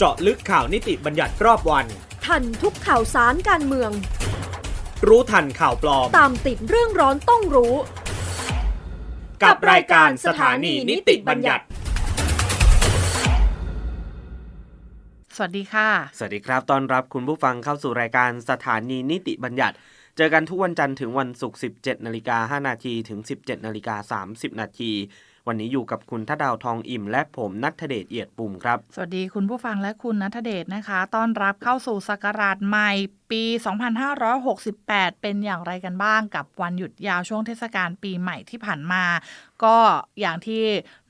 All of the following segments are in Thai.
เจาะลึกข่าวนิติบัญญัติรอบวัน ทันทุกข่าวสารการเมือง รู้ทันข่าวปลอม ตามติดเรื่องร้อนต้องรู้ กับรายการสถานีนิติบัญญัติ สวัสดีค่ะ สวัสดีครับ ต้อนรับคุณผู้ฟังเข้าสู่รายการสถานีนิติบัญญัติ เจอกันทุกวันจันทร์ถึงวันศุกร์ 17 นาฬิกา5นาทีถึง 17 นาฬิกา 30 นาที วันนี้อยู่กับคุณทัดดาวทองอิ่ม และผมนัทเดชเอียดปุ่มครับ สวัสดีคุณผู้ฟังและคุณนัทเดชนะคะ ต้อนรับเข้าสู่สักราชใหม่ปี 2568 เป็นอย่างไรกันบ้างกับวันหยุดยาวช่วงเทศกาลปีใหม่ที่ผ่านมา ก็อย่างที่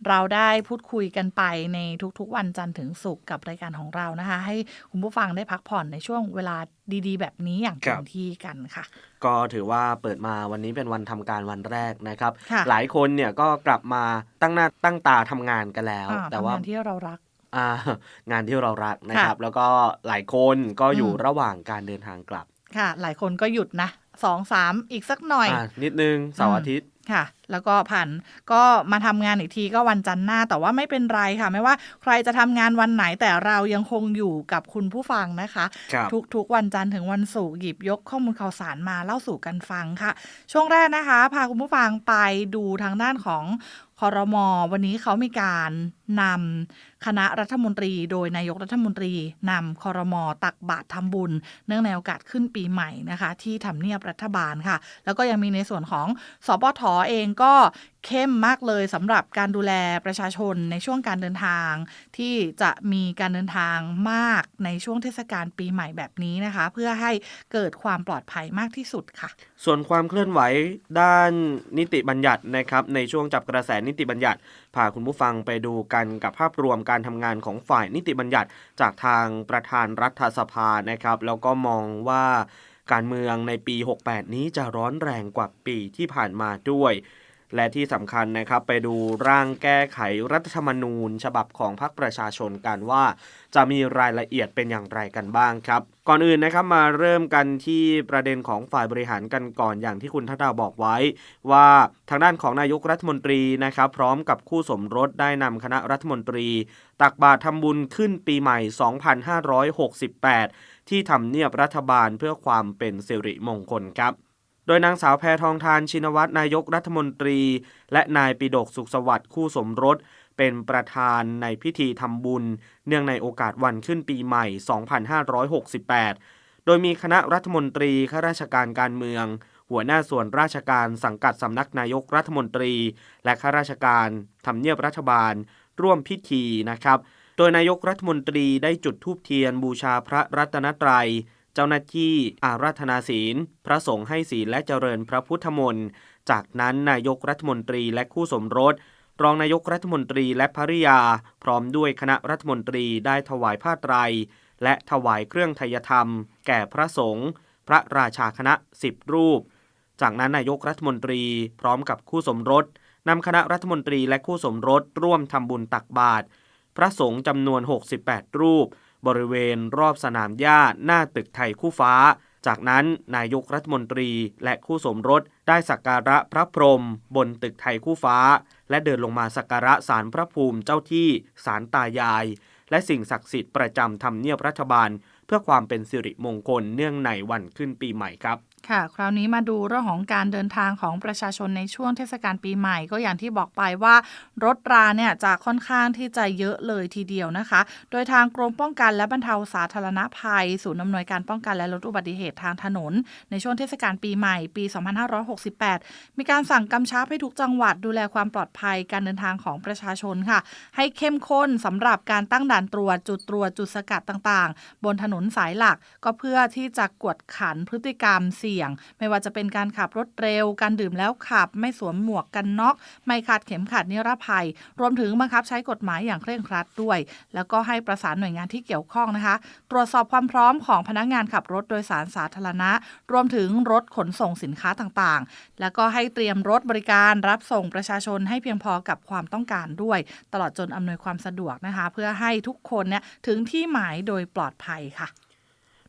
เราได้พูดคุยกันไปในทุกๆ วันจันทร์ถึงศุกร์กับรายการของเรานะคะ ให้คุณผู้ฟังได้พักผ่อนในช่วงเวลาดีๆ แบบนี้อย่างคเต็รัมบที่กันค่ะ ก็ถือว่าเปิดมาวันนี้เป็นวันทำการวันแรกนะครับค่ะหลายคนเนี่ยก็กลับมาตั้งหน้าตั้งตาทำงานกันแล้วอ่าแต่ทำว่างานที่เรารักอ่า งานที่เรารักนะครับ แล้วก็หลายคนก็อยู่อืมระหว่างการเดินทางกลับ ค่ะ หลายคนก็หยุดนะสองสามอีกสักหน่อยอ่านิดนึงเสาร์อาทิตย์ค่ะ แล้วก็ผ่านก็มาทำงานอีกทีก็วันจันทร์หน้า แต่ว่าไม่เป็นไรค่ะ ไม่ว่าใครจะทำงานวันไหนแต่เรายังคงอยู่กับคุณผู้ฟังนะคะครับทุกๆวันจันทร์ถึงวันศุกร์หยิบยกข้อมูลข่าวสารมาเล่าสู่กันฟังค่ะ ช่วงแรกนะคะ พาคุณผู้ฟังไปดูทางด้านของคอรมอวันนี้เขามีการนำคณะรัฐมนตรี โดยนายกรัฐมนตรีนำคอรมอตักบาตรทำบุญ เนื่องในโอกาสขึ้นปีใหม่นะคะ ที่ทำเนียบรัฐบาลค่ะ แล้วก็ยังมีในส่วนของสปทเองก็เข้มมากเลยสำหรับการดูแลประชาชนในช่วงการเดินทาง ที่จะมีการเดินทางมากในช่วงเทศกาลปีใหม่แบบนี้นะคะ เพื่อให้เกิดความปลอดภัยมากที่สุดค่ะ ส่วนความเคลื่อนไหวด้านนิติบัญญัตินะครับ ในช่วงจับกระแสนิติบัญญัติพาคุณผู้ฟังไปดูกันกับภาพรวมการทำงานของฝ่ายนิติบัญญัติ จากทางประธานรัฐสภานะครับ แล้วก็มองว่าการเมืองในปี 68 นี้จะร้อนแรงกว่าปีที่ผ่านมาด้วย และที่สำคัญนะครับไปดูร่างแก้ไขรัฐธรรมนูญ ฉบับของพรรคประชาชนกันว่า จะมีรายละเอียดเป็นอย่างไรกันบ้างครับ ก่อนอื่นนะครับมาเริ่มกันที่ประเด็นของฝ่ายบริหารกันก่อนอย่างที่คุณทัดดาบอกไว้ ว่าทางด้านของนายกรัฐมนตรีนะครับพร้อมกับคู่สมรสได้นำคณะรัฐมนตรี ตักบาตรทำบุญขึ้นปีใหม่ 2568 ที่ทำเนียบรัฐบาลเพื่อความเป็นสิริมงคลครับ โดยนางสาวแพทองทานชินวัตรนายกรัฐมนตรี และนายปิดกสุขสวัสดิ์คู่สมรส เป็นประธานในพิธีทำบุญ เนื่องในโอกาสวันขึ้นปีใหม่ 2568 โดยมีคณะรัฐมนตรีข้าราชการการเมือง หัวหน้าส่วนราชการสังกัดสำนักนายกรัฐมนตรี และข้าราชการทำเนียบรัฐบาล ร่วมพิธีนะครับ โดยนายกรัฐมนตรีได้จุดธูปเทียนบูชาพระรัตนตรัย เจ้าหน้าที่อาราธนาศีล พระสงฆ์ให้ศีลและเจริญพระพุทธมนต์ จากนั้นนายกรัฐมนตรีและคู่สมรส รองนายกรัฐมนตรีและภริยา พร้อมด้วยคณะรัฐมนตรีได้ถวายผ้าไตร และถวายเครื่องไทยธรรม แก่พระสงฆ์พระราชาคณะสิบรูป จากนั้นนายกรัฐมนตรีพร้อมกับคู่สมรสนำคณะรัฐมนตรีและคู่สมรสร่วมทำบุญตักบาตรพระสงฆ์จำนวน 68 รูป บริเวณรอบสนามหญ้าหน้าตึกไทยคู่ฟ้า จากนั้นนายกรัฐมนตรีและคู่สมรสได้สักการะพระพรหมบนตึกไทยคู่ฟ้า และเดินลงมาสักการะศาลพระภูมิเจ้าที่ศาลตายาย และสิ่งศักดิ์สิทธิ์ประจำทำเนียบรัฐบาล เพื่อความเป็นสิริมงคลเนื่องในวันขึ้นปีใหม่ครับ ค่ะ คราวนี้มาดูเรื่องของการเดินทางของประชาชนในช่วงเทศกาลปีใหม่ ก็อย่างที่บอกไปว่ารถราเนี่ยจะค่อนข้างที่จะเยอะเลยทีเดียวนะคะ โดยทางกรมป้องกันและบรรเทาสาธารณภัย ศูนย์อำนวยการป้องกันและลดอุบัติเหตุทางถนน ในช่วงเทศกาลปีใหม่ปี 2568 มีการสั่งกำชับให้ทุกจังหวัดดูแลความปลอดภัยการเดินทางของประชาชนค่ะ ให้เข้มข้นสำหรับการตั้งด่านตรวจจุดตรวจจุดสกัดต่างๆ บนถนนสายหลักก็เพื่อที่จะกวดขันพฤติกรรมเสี่ยง ไม่ว่าจะเป็นการขับรถเร็ว การดื่มแล้วขับ ไม่สวมหมวกกันน็อก ไม่คาดเข็มขัดนิรภัย รวมถึงบังคับใช้กฎหมายอย่างเคร่งครัดด้วย แล้วก็ให้ประสานหน่วยงานที่เกี่ยวข้องนะคะ ตรวจสอบความพร้อมของพนักงานขับรถโดยสารสาธารณะ รวมถึงรถขนส่งสินค้าต่างๆ แล้วก็ให้เตรียมรถบริการรับส่งประชาชนให้เพียงพอกับความต้องการด้วย ตลอดจนอำนวยความสะดวกนะคะ เพื่อให้ทุกคนเนี่ยถึงที่หมายโดยปลอดภัยค่ะ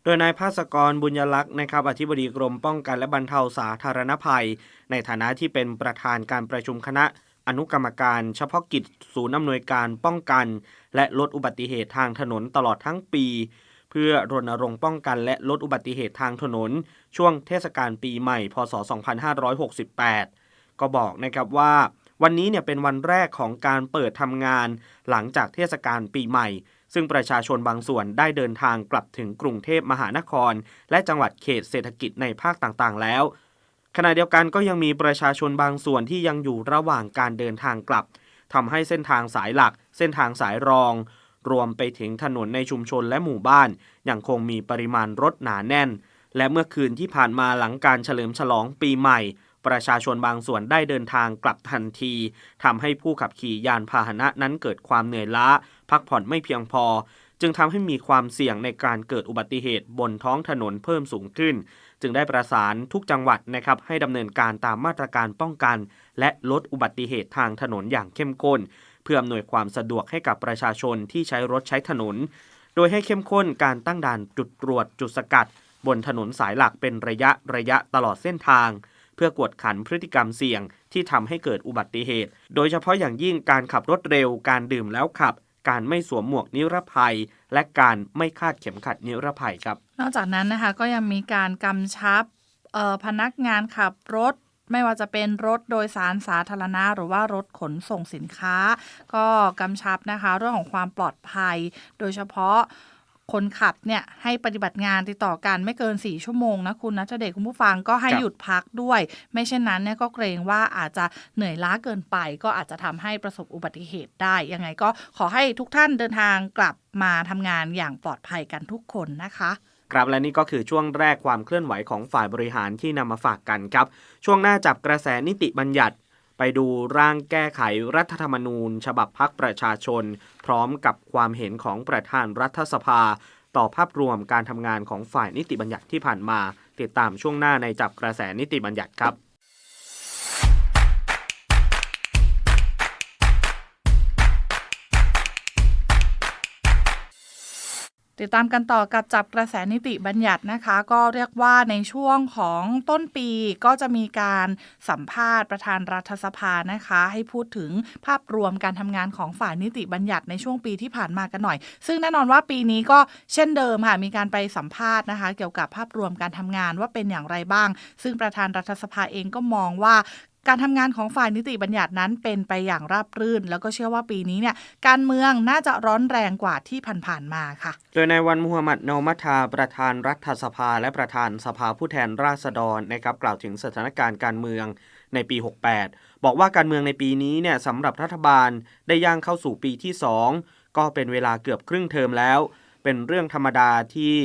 ดยนายภาสกรบุญยลักษณ์นะครับอธิบดีกรมป้องกันและบรรเทาสาธารณภัย ในฐานะที่เป็นประธานการประชุมคณะอนุกรรมการเฉพาะกิจศูนย์อำนวยการป้องกัน และลดอุบัติเหตุทางถนนตลอดทั้งปี เพื่อรณรงค์ป้องกันและลดอุบัติเหตุทางถนน ช่วงเทศกาลปีใหม่ พศ 2568 ก็บอกนะครับว่า วันนี้เนี่ยเป็นวันแรกของการเปิดทำงาน หลังจากเทศกาลปีใหม่ ซึ่งประชาชนบางส่วนได้เดินทางกลับถึงกรุงเทพมหานคร และจังหวัดเขตเศรษฐกิจในภาคต่างๆ แล้ว ขณะเดียวกันก็ยังมีประชาชนบางส่วนที่ยังอยู่ระหว่างการเดินทางกลับทำให้เส้นทางสายหลัก เส้นทางสายรอง รวมไปถึงถนนในชุมชนและหมู่บ้าน ยังคงมีปริมาณรถหนาแน่น และเมื่อคืนที่ผ่านมาหลังการเฉลิมฉลองปีใหม่ ประชาชนบางส่วนได้เดินทางกลับทันทีทำให้ผู้ขับขี่ยานพาหนะนั้นเกิดความเหนื่อยล้า พักผ่อนไม่เพียงพอ จึงทำให้มีความเสี่ยงในการเกิดอุบัติเหตุบนท้องถนนเพิ่มสูงขึ้น จึงได้ประสานทุกจังหวัดนะครับให้ดำเนินการตามมาตรการป้องกัน และลดอุบัติเหตุทางถนนอย่างเข้มข้น เพื่ออำนวยความสะดวกให้กับประชาชนที่ใช้รถใช้ถนน โดยให้เข้มข้นการตั้งด่านจุดตรวจจุดสกัด บนถนนสายหลักเป็นระยะระยะตลอดเส้นทางเพื่อกวดขันพฤติกรรมเสี่ยงที่ทำให้เกิดอุบัติเหตุ โดยเฉพาะอย่างยิ่งการขับรถเร็ว การดื่มแล้วขับ การไม่สวมหมวกนิรภัย และการไม่คาดเข็มขัดนิรภัยครับ นอกจากนั้นนะคะก็ยังมีการกำชับพนักงานขับรถไม่ว่าจะเป็นรถโดยสารสาธารณะ หรือว่ารถขนส่งสินค้า ก็กำชับนะคะ เรื่องของความปลอดภัย โดยเฉพาะ คนขับเนี่ยให้ปฏิบัติงานติดต่อกันไม่เกิน 4 ชั่วโมงนะคุณนัทเดชคุณผู้ฟังก็ให้ครับหยุดพักด้วย ไม่เช่นนั้นเนี่ยก็เกรงว่าอาจจะเหนื่อยล้าเกินไป ก็อาจจะทำให้ประสบอุบัติเหตุได้ ยังไงก็ขอให้ทุกท่านเดินทางกลับมาทำงานอย่างปลอดภัยกันทุกคนนะคะครับและนี่ก็คือช่วงแรกความเคลื่อนไหวของฝ่ายบริหารที่นำมาฝากกันครับ ช่วงหน้าจับกระแสนิติบัญญัติ ไปดูร่างแก้ไขรัฐธรรมนูญ ฉบับพักประชาชน พร้อมกับความเห็นของประธานรัฐสภา ต่อภาพรวมการทำงานของฝ่ายนิติบัญญัติที่ผ่านมา ติดตามช่วงหน้าในจับกระแสนิติบัญญัติครับ ติดตามกันต่อกับจับกระแสนิติบัญญัตินะคะ ก็เรียกว่าในช่วงของต้นปีก็จะมีการสัมภาษณ์ประธานรัฐสภานะคะ ให้พูดถึงภาพรวมการทำงานของฝ่ายนิติบัญญัติในช่วงปีที่ผ่านมากันหน่อย ซึ่งแน่นอนว่าปีนี้ก็เช่นเดิมค่ะมีการไปสัมภาษณ์นะคะ เกี่ยวกับภาพรวมการทำงานว่าเป็นอย่างไรบ้าง ซึ่งประธานรัฐสภาเองก็มองว่า การทำงานของฝ่ายนิติบัญญัตินั้นเป็นไปอย่างราบรื่น แล้วก็เชื่อว่าปีนี้เนี่ยการเมืองน่าจะร้อนแรงกว่าที่ผ่านๆมาค่ะ โดยในวันมุฮัมมัดนอมัทาประธานรัฐสภาและประธานสภาผู้แทนราษฎรนะครับกล่าวถึงสถานการณ์การเมืองในปี 68 บอกว่าการเมืองในปีนี้เนี่ยสำหรับรัฐบาลได้ย่างเข้าสู่ปีที่ 2 ก็เป็นเวลาเกือบครึ่งเทอมแล้ว เป็นเรื่องธรรมดาที่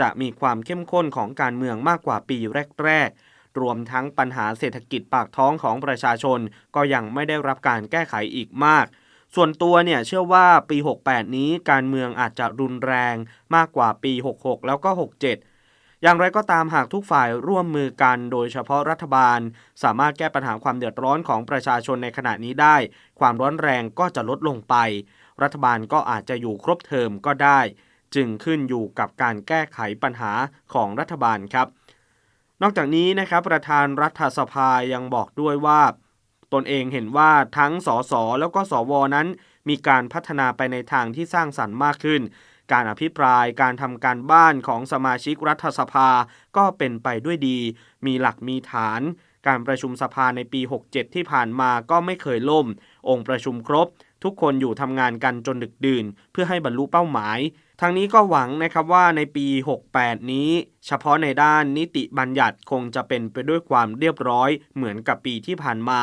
จะมีความเข้มข้นของการเมืองมากกว่าปีแรกๆ รวมทั้งปัญหาเศรษฐกิจปากท้องของประชาชน ก็ยังไม่ได้รับการแก้ไขอีกมาก ส่วนตัวเนี่ยเชื่อว่าปี 68 นี้การเมืองอาจจะรุนแรงมากกว่าปี 66 แล้วก็ 67อย่างไรก็ตามหากทุกฝ่ายร่วมมือกันโดยเฉพาะรัฐบาล สามารถแก้ปัญหาความเดือดร้อนของประชาชนในขณะนี้ได้ ความร้อนแรงก็จะลดลงไป รัฐบาลก็อาจจะอยู่ครบเทอมก็ได้ จึงขึ้นอยู่กับการแก้ไขปัญหาของรัฐบาลครับ นอกจากนี้นะครับประธานรัฐสภายังบอกด้วยว่า ตนเองเห็นว่าทั้งสสแล้วก็สวนั้นมีการพัฒนาไปในทางที่สร้างสรรค์มากขึ้น การอภิปรายการทำการบ้านของสมาชิกรัฐสภาก็เป็นไปด้วยดี มีหลักมีฐาน การประชุมสภาในปี 67 ที่ผ่านมาก็ไม่เคยล่ม องค์ประชุมครบ ทุกคนอยู่ทำงานกันจนดึกดื่น เพื่อให้บรรลุเป้าหมาย ทางนี้ก็หวังนะครับว่าในปี 68 นี้ เฉพาะในด้านนิติบัญญัติคงจะเป็นไปด้วยความเรียบร้อยเหมือนกับปีที่ผ่านมา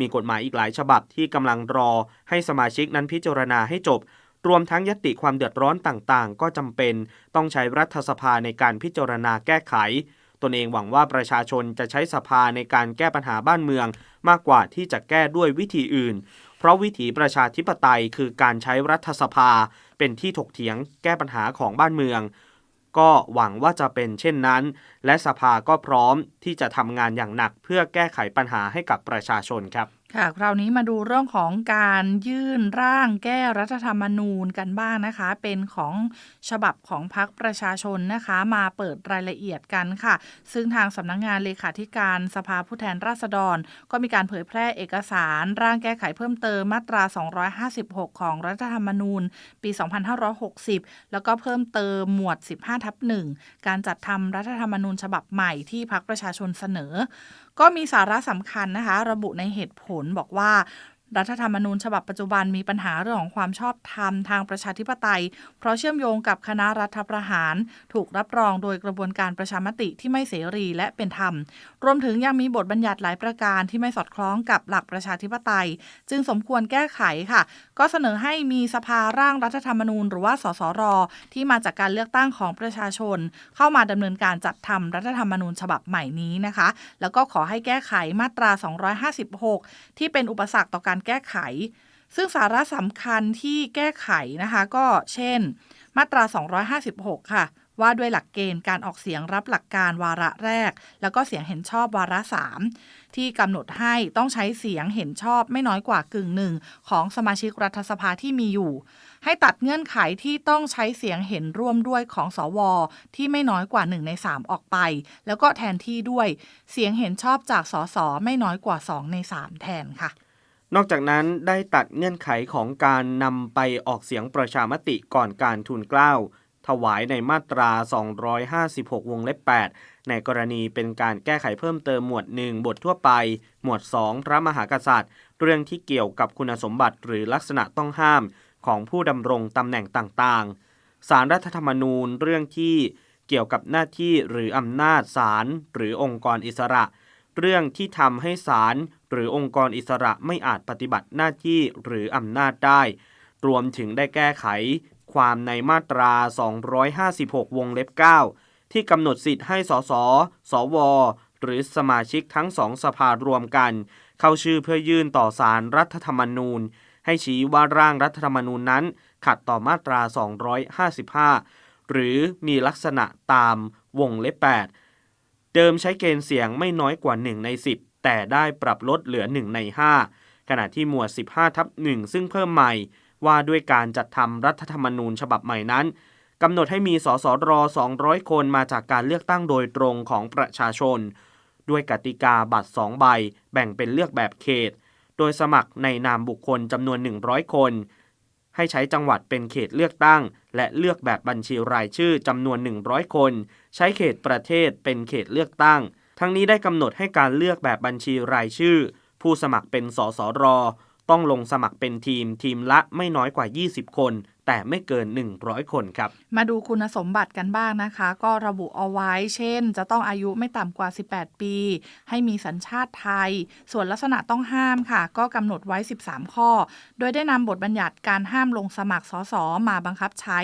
มีกฎหมายอีกหลายฉบับที่กำลังรอให้สมาชิกนั้นพิจารณาให้จบ รวมทั้งยติความเดือดร้อนต่างๆ ก็จำเป็นต้องใช้รัฐสภาในการพิจารณาแก้ไขตนเองหวังว่าประชาชนจะใช้สภาในการแก้ปัญหาบ้านเมือง มากกว่าที่จะแก้ด้วยวิธีอื่น เพราะวิถีประชาธิปไตยคือการใช้รัฐสภา เป็นที่ถกเถียงแก้ปัญหาของบ้านเมือง ก็หวังว่าจะเป็นเช่นนั้น และสภาก็พร้อมที่จะทำงานอย่างหนักเพื่อแก้ไขปัญหาให้กับประชาชนครับ ค่ะ คราวนี้มาดูเรื่องของการยื่นร่างแก้รัฐธรรมนูญกันบ้างนะคะ เป็นของฉบับของพรรคประชาชนนะคะ มาเปิดรายละเอียดกันค่ะ ซึ่งทางสำนักงงานเลขาธิการสภาผู้แทนราษฎร ก็มีการเผยแพร่เอกสาร ร่างแก้ไขเพิ่มเติมมาตรา 256 ของรัฐธรรมนูญ ปี 2560 แล้วก็เพิ่มเติมหมวด 15ทับ1การจัดทำรัฐธรรมนูญฉบับใหม่ที่พรรคประชาชนเสนอ ก็มีสาระสำคัญนะคะ ระบุในเหตุผลบอกว่า รัฐธรรมนูญฉบับปัจจุบันมีปัญหาเรื่องของความชอบธรรมทางประชาธิปไตย เพราะเชื่อมโยงกับคณะรัฐประหาร ถูกรับรองโดยกระบวนการประชามติที่ไม่เสรีและเป็นธรรม รวมถึงยังมีบทบัญญัติหลายประการที่ไม่สอดคล้องกับหลักประชาธิปไตย จึงสมควรแก้ไขค่ะ ก็เสนอให้มีสภาร่างรัฐธรรมนูญ หรือว่าสสร ที่มาจากการเลือกตั้งของประชาชน เข้ามาดำเนินการจัดทำรัฐธรรมนูญฉบับใหม่นี้นะคะ แล้วก็ขอให้แก้ไขมาตรา 256 ที่เป็นอุปสรรคต่อการแก้ไข ซึ่งสาระสำคัญที่แก้ไขนะคะก็เช่น มาตรา 256 ค่ะ ว่าด้วยหลักเกณฑ์การออกเสียงรับหลักการวาระแรก แล้วก็เสียงเห็นชอบวาระ3ที่กำหนดให้ต้องใช้เสียงเห็นชอบไม่น้อยกว่ากึ่งหนึ่งของสมาชิกรัฐสภาที่มีอยู่ ให้ตัดเงื่อนไขที่ต้องใช้เสียงเห็นร่วมด้วยของสวที่ไม่น้อยกว่า1ใน3 ออกไป แล้วก็แทนที่ด้วยเสียงเห็นชอบจากสสไม่น้อยกว่า 2 ใน 3 แทนค่ะ นอกจากนั้นได้ตัดเงื่อนไขของการนำไปออกเสียงประชามติก่อนการทูลเกล้าถวายในมาตรา 256 วงเล็บ 8 ในกรณีเป็นการแก้ไขเพิ่มเติมหมวด 1 บททั่วไป หมวด 2 พระมหากษัตริย์ เรื่องที่เกี่ยวกับคุณสมบัติหรือลักษณะต้องห้ามของผู้ดำรงตำแหน่งต่างๆ สารรัฐธรรมนูญเรื่องที่เกี่ยวกับหน้าที่หรืออำนาจศาลหรือองค์กรอิสระ เรื่องที่ทำให้ศาล หรือองค์กรอิสระไม่อาจปฏิบัติหน้าที่หรืออำนาจได้ รวมถึงได้แก้ไข ความในมาตรา 256 วงเล็บ 9 ที่กำหนดสิทธิ์ให้สส สว หรือสมาชิกทั้งสองสภารวมกัน เข้าชื่อเพื่อยื่นต่อสารรัฐธรรมนูญ ให้ชี้ว่าร่างรัฐธรรมนูญนั้น ขัดต่อมาตรา 255 หรือมีลักษณะตามวงเล็บ 8 เดิมใช้เกณฑ์เสียงไม่น้อยกว่า 1 ใน 10 แต่ได้ปรับลดเหลือ 1 ใน 5 ขณะที่หมวด 15ทับ1ซึ่งเพิ่มใหม่ ว่าด้วยการจัดทำรัฐธรรมนูญฉบับใหม่นั้นกำหนดให้มีสสร 200 คนมาจากการเลือกตั้งโดยตรงของประชาชน ด้วยกติกาบัตร 2 ใบ แบ่งเป็นเลือกแบบเขต โดยสมัครในนามบุคคลจำนวน 100 คน ให้ใช้จังหวัดเป็นเขตเลือกตั้ง และเลือกแบบบัญชีรายชื่อจำนวน 100 คน ใช้เขตประเทศเป็นเขตเลือกตั้ง ทั้งนี้ได้กำหนดให้การเลือกแบบบัญชีรายชื่อ ผู้สมัครเป็นสสร ต้องลงสมัครเป็นทีมทีมละไม่น้อยกว่า 20 คน แต่ไม่เกิน 100 คนครับ มาดูคุณสมบัติกันบ้างนะคะ ก็ระบุเอาไว้ เช่น จะต้องอายุไม่ต่ำกว่า 18 ปี ให้มีสัญชาติไทย ส่วนลักษณะต้องห้ามค่ะ ก็กำหนดไว้ 13 ข้อ โดยได้นำบทบัญญัติการห้ามลงสมัครสสมาบังคับใช้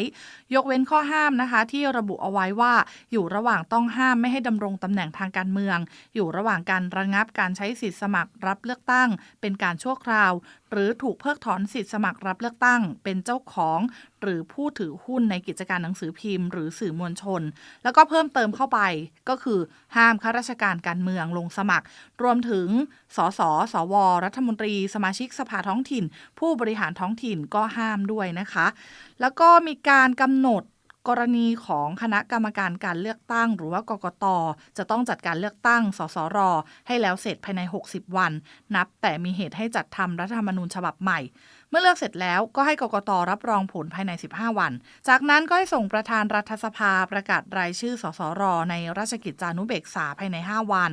ยกเว้นข้อห้ามนะคะ ที่ระบุเอาไว้ว่าอยู่ระหว่างต้องห้ามไม่ให้ดำรงตำแหน่งทางการเมือง อยู่ระหว่างการระงับการใช้สิทธิสมัครรับเลือกตั้ง เป็นการชั่วคราว หรือถูกเพิกถอนสิทธิสมัครรับเลือกตั้ง เป็นเจ้าของ หรือผู้ถือหุ้นในกิจการหนังสือพิมพ์ หรือสื่อมวลชน แล้วก็เพิ่มเติมเข้าไปก็คือห้ามข้าราชการการเมืองลงสมัคร รวมถึงสสสว รัฐมนตรี สมาชิกสภาท้องถิ่น ผู้บริหารท้องถิ่นก็ห้ามด้วยนะคะ แล้วก็มีการกำหนด กรณีของคณะกรรมการการเลือกตั้ง หรือว่ากกต จะต้องจัดการเลือกตั้ง สสร ให้แล้วเสร็จภายใน 60 วัน นับแต่มีเหตุให้จัดทำรัฐธรรมนูญฉบับใหม่ มื่อเลือกเสร็จแล้วก็ให้กกตรับรองผลภายใน 15 วัน จากนั้นก็ให้ส่งประธานรัฐสภาประกาศรายชื่อสสร ในราชกิจจานุเบกษาภายใน 5 วัน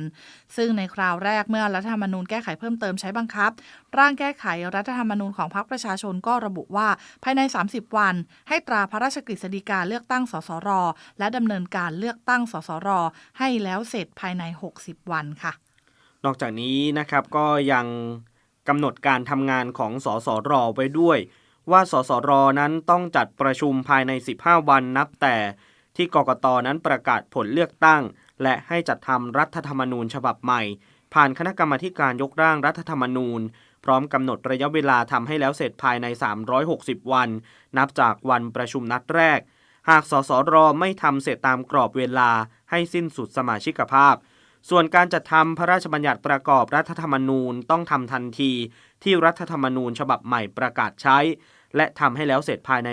ซึ่งในคราวแรกเมื่อรัฐธรรมนูญแก้ไขเพิ่มเติมใช้บังคับ ร่างแก้ไขรัฐธรรมนูญของพรรคประชาชนก็ระบุว่าภายใน 30 วัน ให้ตราพระราชกฤษฎีกาเลือกตั้งสสร และดำเนินการเลือกตั้งสสร ให้แล้วเสร็จภายใน 60 วันค่ะ นอกจากนี้นะครับก็ยัง กำหนดการทำงานของสสรไว้ด้วย ว่าสสรนั้นต้องจัดประชุมภายใน 15 วันนับแต่ที่กกตนั้นประกาศผลเลือกตั้ง และให้จัดทำรัฐธรรมนูญฉบับใหม่ ผ่านคณะกรรมการยกร่างรัฐธรรมนูญ พร้อมกำหนดระยะเวลาทำให้แล้วเสร็จภายใน 360 วัน นับจากวันประชุมนัดแรก หากสสรไม่ทำเสร็จตามกรอบเวลาให้สิ้นสุดสมาชิกภาพ ส่วนการจัดทำพระราชบัญญัติประกอบรัฐธรรมนูญต้องทำทันที ที่รัฐธรรมนูญฉบับใหม่ประกาศใช้ และทำให้แล้วเสร็จภายใน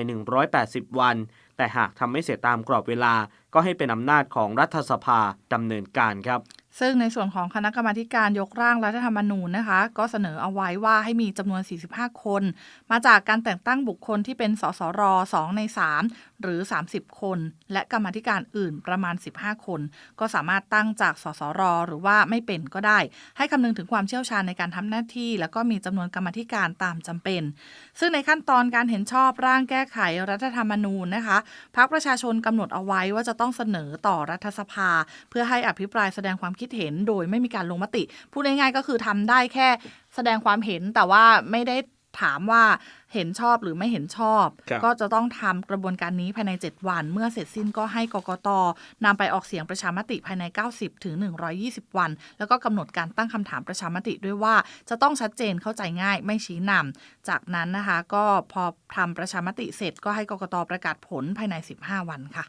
180 วัน แต่หากทำไม่เสร็จตามกรอบเวลาก็ให้เป็นอำนาจของรัฐสภาดำเนินการครับซึ่งในส่วนของคณะกรรมาการยกร่างรัฐธรรมนูญนะคะ ก็เสนอเอาไว้ว่าให้มีจำนวน 45 คน มาจากการแต่งตั้งบุคคลที่เป็นสสร2ใน 3 หรือ 30 คน และกรรมาธิการอื่นประมาณ 15 คน ก็สามารถตั้งจากสสรหรือว่าไม่เป็นก็ได้ ให้คำนึงถึงความเชี่ยวชาญในการทำหน้าที่ แล้วก็มีจำนวนกรรมาธิการตามจำเป็น ซึ่งในขั้นตอนการเห็นชอบร่างแก้ไขรัฐธรรมนูญนะคะพรรคประชาชนกำหนดเอาไว้ว่าจะต้องเสนอต่อรัฐสภา เพื่อให้อภิปรายแสดงความคิดเห็นโดยไม่มีการลงมติ พูดง่ายๆก็คือทำได้แค่แสดงความเห็นแต่ว่าไม่ได้ถามว่าเห็นชอบหรือไม่เห็นชอบครับก็จะต้องทำกระบวนการนี้ภายใน 7 วัน เมื่อเสร็จสิ้นก็ให้กกตนำไปออกเสียงประชามติภายใน 90ถึง120 วัน แล้วก็กำหนดการตั้งคำถามประชามติด้วยว่า จะต้องชัดเจนเข้าใจง่ายไม่ชี้นำจากนั้นนะคะ ก็พอทำประชามติเสร็จก็ให้กกตประกาศผลภายใน 15 วันค่ะ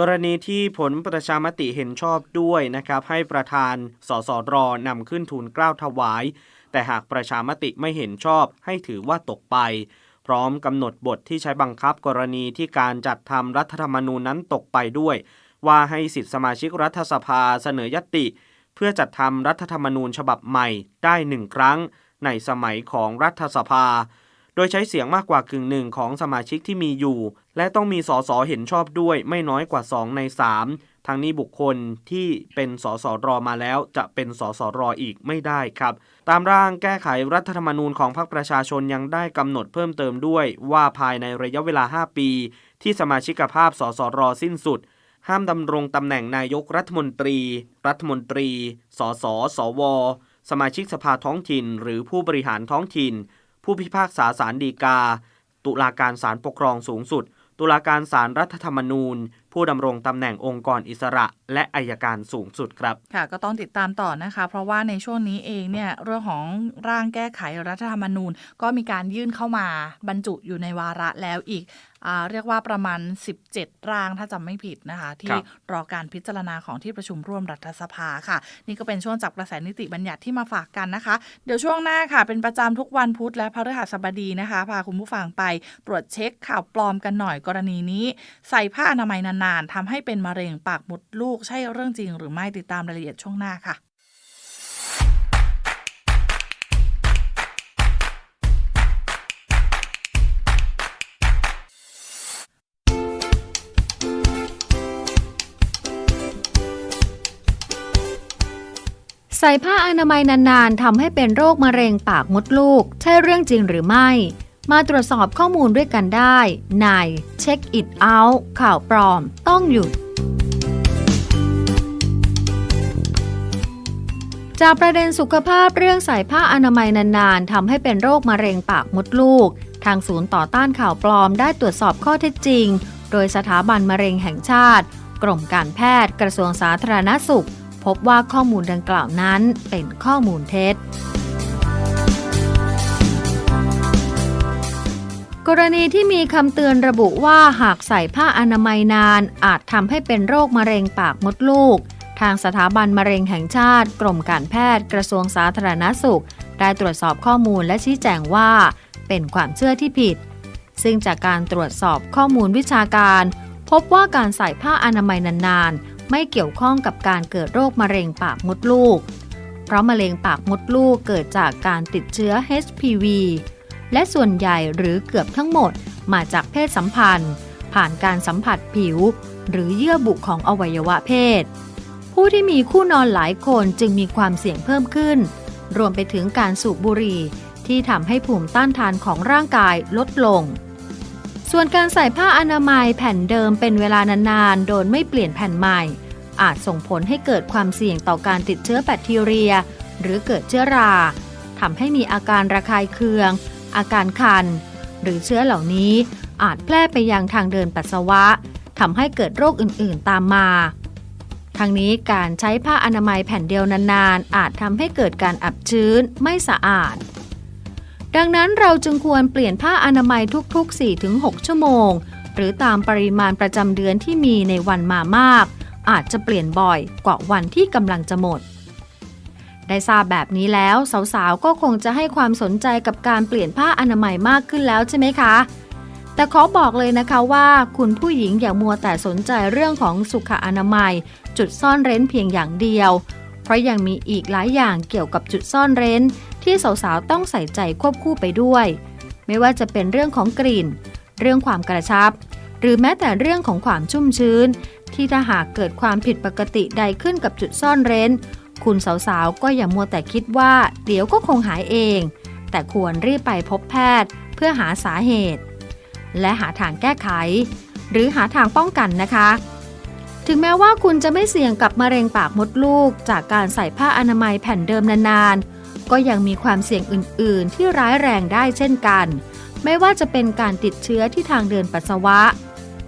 กรณีที่ผลประชามติเห็นชอบด้วยนะครับ ให้ประธานสสรนำขึ้นทูลเกล้าถวาย แต่หากประชามติไม่เห็นชอบให้ถือว่าตกไป พร้อมกำหนดบทที่ใช้บังคับกรณีที่การจัดทำรัฐธรรมนูญนั้นตกไปด้วย ว่าให้สิทธิสมาชิกรัฐสภาเสนอยติ เพื่อจัดทำรัฐธรรมนูญฉบับใหม่ได้หนึ่งครั้ง ในสมัยของรัฐสภา โดยใช้เสียงมากกว่ากึ่งหนึ่งของสมาชิกที่มีอยู่ และต้องมีสสเห็นชอบด้วยไม่น้อยกว่า 2 ใน 3 ทั้งนี้บุคคลที่เป็นสสรมาแล้วจะเป็นสสรอีกไม่ได้ครับ ตามร่างแก้ไขรัฐธรรมนูญของพรรคประชาชนยังได้กำหนดเพิ่มเติมด้วย ว่าภายในระยะเวลา 5 ปี ที่สมาชิกภาพสสรสิ้นสุดห้ามดำรงตำแหน่งนายกรัฐมนตรี รัฐมนตรี สส สว สมาชิกสภาท้องถิ่น หรือผู้บริหารท้องถิ่น ผู้พิพากษาศาลฎีกา ตุลาการศาลปกครองสูงสุด ตุลาการศาลรัฐธรรมนูญ ผู้ดำรงตำแหน่งองค์กรอิสระ และอายการสูงสุดครับ ค่ะก็ต้องติดตามต่อนะคะ เพราะว่าในช่วงนี้เองเนี่ยเรื่องของร่างแก้ไขรัฐธรรมนูญ ก็มีการยื่นเข้ามาบรรจุอยู่ในวาระแล้วอีก เรียกว่าประมาณ 17 ร่างถ้าจำไม่ผิดนะคะ ที่ครับรอการพิจารณาของที่ประชุมร่วมรัฐสภาค่ะ นี่ก็เป็นช่วงจับกระแสนิติบัญญัติที่มาฝากกันนะคะ เดี๋ยวช่วงหน้าค่ะ เป็นประจำทุกวันพุธและพฤหัสบดีนะคะ พาคุณผู้ฟังไปตรวจเช็คข่าวปลอมกันหน่อยกรณีนี้ ใส่ผ้าอนามัยนานๆทำให้เป็นมะเร็งปากมดลูกใช่เรื่องจริงหรือไม่ติดตามรายละเอียดช่วงหน้าค่ะ ใส่ผ้าอนามัยนานๆทำให้เป็นโรคมะเร็งปากมดลูก ใช่เรื่องจริงหรือไม่ มาตรวจสอบข้อมูลด้วยกันได้ใน Check It Out ข่าวปลอม ต้องหยุด จากประเด็นสุขภาพเรื่องใส่ผ้าอนามัยนานๆทำให้เป็นโรคมะเร็งปากมดลูก ทางศูนย์ต่อต้านข่าวปลอมได้ตรวจสอบข้อเท็จจริง โดยสถาบันมะเร็งแห่งชาติ กรมการแพทย์ กระทรวงสาธารณสุข บว่าข้อมูลดังกล่าวนั้นเป็นข้อมูลเท็จกรณีที่มีคำเตือนระบุว่าหากใส่ผ้าอนามัยนาน อาจทำให้เป็นโรคมะเร็งปากมดลูก ทางสถาบันมะเร็งแห่งชาติ กรมการแพทย์กระทรวงสาธารณสุข ได้ตรวจสอบข้อมูลและชี้แจงว่า เป็นความเชื่อที่ผิด ซึ่งจากการตรวจสอบข้อมูลวิชาการ พบว่าการใส่ผ้าอนามัยนาน ไม่เกี่ยวข้องกับการเกิดโรคมะเร็งปากมดลูก เพราะมะเร็งปากมดลูกเกิดจากการติดเชื้อ HPV และส่วนใหญ่หรือเกือบทั้งหมดมาจากเพศสัมพันธ์ ผ่านการสัมผัสผิว หรือเยื่อบุของอวัยวะเพศ ผู้ที่มีคู่นอนหลายคนจึงมีความเสี่ยงเพิ่มขึ้น รวมไปถึงการสูบบุหรี่ที่ทำให้ภูมิต้านทานของร่างกายลดลง ส่วนการใส่ผ้าอนามัยแผ่นเดิมเป็นเวลานานๆ โดยไม่เปลี่ยนแผ่นใหม่ อาจส่งผลให้เกิดความเสี่ยงต่อการติดเชื้อแบคทีเรีย หรือเกิดเชื้อราทำให้มีอาการระคายเคือง อาการคัน หรือเชื้อเหล่านี้อาจแพร่ไปยังทางเดินปัสสาวะทำให้เกิดโรคอื่นๆตามมาทั้งนี้การใช้ผ้าอนามัยแผ่นเดียวนานๆ อาจทำให้เกิดการอับชื้นไม่สะอาด ดังนั้นเราจึงควรเปลี่ยนผ้าอนามัยทุกๆ 4-6 ชั่วโมง หรือตามปริมาณประจำเดือนที่มีในวันมามาก อาจจะเปลี่ยนบ่อยกว่าวันที่กำลังจะหมด ได้ทราบแบบนี้แล้ว สาวๆ ก็คงจะให้ความสนใจกับการเปลี่ยนผ้าอนามัยมากขึ้นแล้วใช่ไหมคะ แต่ขอบอกเลยนะคะว่า คุณผู้หญิงอย่ามัวแต่สนใจเรื่องของสุขอนามัย จุดซ่อนเร้นเพียงอย่างเดียว เพราะยังมีอีกหลายอย่างเกี่ยวกับจุดซ่อนเร้น ที่สาวๆ ต้องใส่ใจควบคู่ไปด้วย ไม่ว่าจะเป็นเรื่องของกลิ่น เรื่องความกระชับ หรือแม้แต่เรื่องของความชุ่มชื้น ที่ถ้าหากเกิดความผิดปกติใดขึ้นกับจุดซ่อนเร้น คุณสาวๆ ก็อย่ามัวแต่คิดว่า เดี๋ยวก็คงหายเอง แต่ควรรีบไปพบแพทย์ เพื่อหาสาเหตุ และหาทางแก้ไข หรือหาทางป้องกันนะคะถึงแม้ว่าคุณจะไม่เสี่ยงกับมะเร็งปากมดลูก จากการใส่ผ้าอนามัยแผ่นเดิมนานๆ ก็ยังมีความเสี่ยงอื่น ๆ ที่ร้ายแรงได้เช่นกัน ไม่ว่าจะเป็นการติดเชื้อที่ทางเดินปัสสาวะ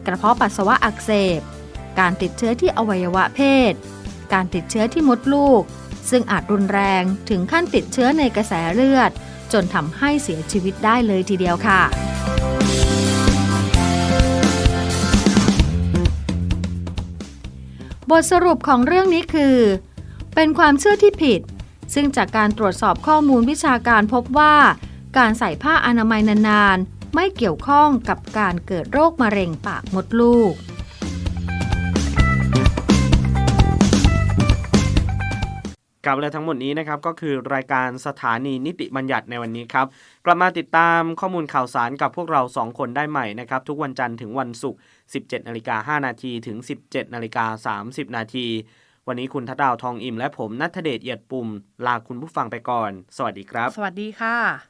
กระเพาะปัสสาวะอักเสบ การติดเชื้อที่อวัยวะเพศ การติดเชื้อที่มดลูก ซึ่งอาจรุนแรงถึงขั้นติดเชื้อในกระแสเลือด จนทำให้เสียชีวิตได้เลยทีเดียวค่ะบทสรุปของเรื่องนี้คือ เป็นความเชื่อที่ผิด ซึ่งจากการตรวจสอบข้อมูลวิชาการพบว่า การใส่ผ้าอนามัยนานๆ ไม่เกี่ยวข้องกับการเกิดโรคมะเร็งปากมดลูก กับและทั้งหมดนี้นะครับก็คือรายการสถานีนิติบัญญัติในวันนี้ครับ กลับมาติดตามข้อมูลข่าวสารกับพวกเรา 2 คนได้ใหม่นะครับ ทุกวันจันทร์ถึงวันศุกร์ 17นาฬิกา5นาทีถึง 17นาฬิกา30นาที วันนี้คุณทัดดาวทองอิ่มและผมนัทเดชเอียดปุ่ม ลาคุณผู้ฟังไปก่อน สวัสดีครับ สวัสดีค่ะ